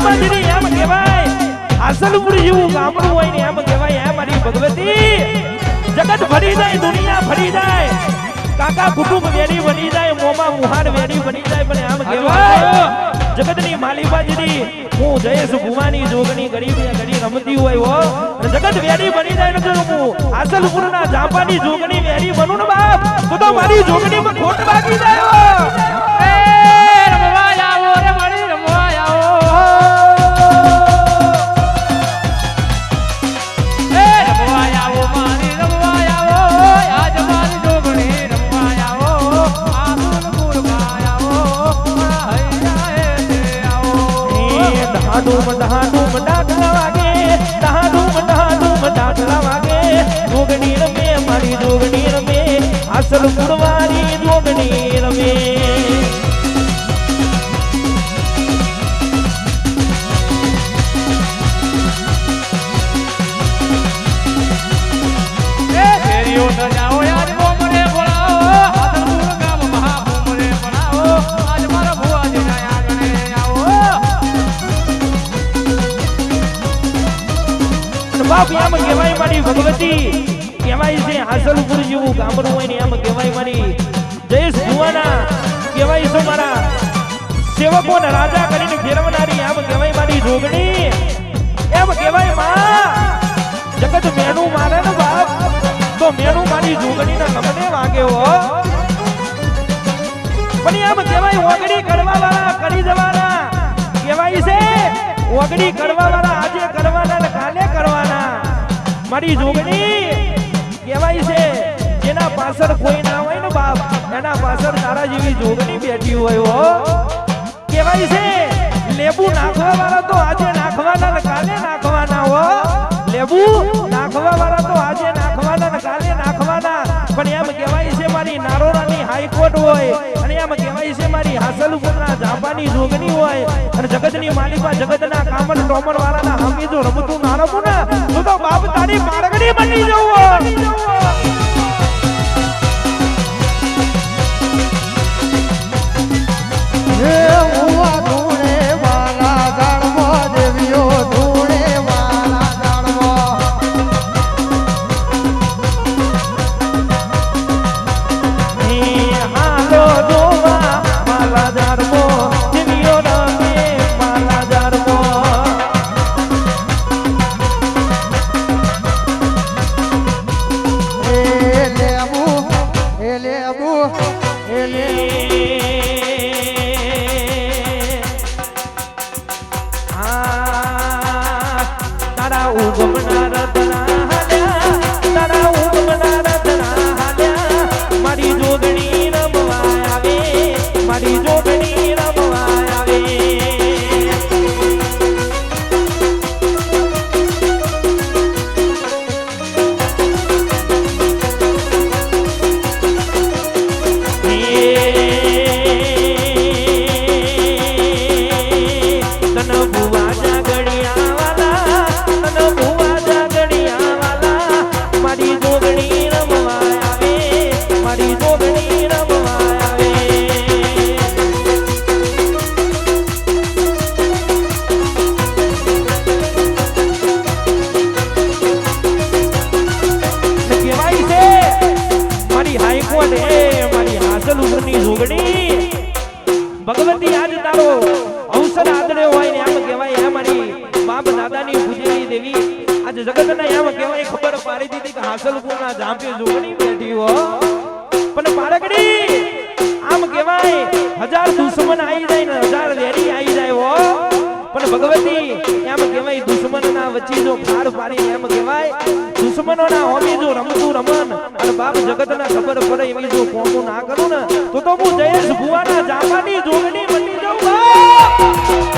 મારી બાજરી એમ કહેવાય. હાસલપુર જેવું ગામડું હોય ને એમ કહેવાય એમ મારી ભગવતી. જગત ફરી જાય દુનિયા ફરી જાય. કાકા કુટુંબ વેડી બની જાય મોમાં મુહાર વેડી બની જાય પણ એમ કહેવાય જગતની માલી બાજરી. હું જયેશ ભુવાની જોગણી ગરીબી ઘડી રમતી હોય હો. જગત વેડી બની જાય ને હું હું ના જાપાની જોગણી વેડી બનું ને બાપ. તો તો મારી જોગણીમાં ખોટ બાકી જાય જોગણી રમે આસલ પુરવારી જોગણી રમે. બાપ એમ કહેવાય મારી ભગવતી. હાસલપુર જેવું, ગામડું હોય ને એમ કહેવાય મારી. જયેશ જુવાના કહેવાય છો મારા. સેવકોને રાજા કરીને ફેરવનારી એમ કહેવાય મારી જોગણી. એમ કહેવાયમાં, જગત મેનું મારે ને બાપ. તો મેનું મારી જોગણીના નમને વાગે હો. પણ એમ કહેવાય ઓગણી કરવા વાળા કરી જવાના. કહેવાય છે, ઓગણી કરવા વાળા આજે કરવાના ને કાલે કરવાના. મારી જોગણી પાછળ કોઈ ના હોય ને બાપ, એના પાછળ તારા જેવી જોગણી બેઠી હોય હો. કહેવાય છે, લેબુ નાખવા વાળા તો આજે નાખવાના કાલે નાખવાના હો. લેબુ નાખવા વાળા તો આજે નાખવાના કાલે નાખવાના. પણ એમ કહેવાય છે, મારી નારોરાની હાઈકોર્ટ હોય અને એમ કહેવાય છે, મારી હાસલપુરના જાપાની જોગની હોય. અને જગતની માલિકા જગતના કામર ટોમર વાળાના હામી જો રમતું ના ને, તો બાપ તારી મારગડી બની જવું બાપ દાદાની પૂજેલી દેવી. આજ જગતના એમ કહેવાય, ખબર પાડી દીધી કે હાસલપુરના જાપે જોગણી બેઠી હો. પણ પારકડી, આમ કહેવાય, હજાર દુશ્મન આવી જાય ને હજાર વેરી આવી જાય હો. પણ ભગવતી, એમ કહેવાય, દુશ્મનના વચ્ચે જો ફાર પાડી એમ કહેવાય, દુશ્મનોના હોમી જો રમતું રમન, અને બાપ જગતના ખબર પડે એવી જો કોમું ના કરું ને, તો તો હું જયેશ ભુવાના જાપાની જોગણી બની જાઉં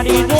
marido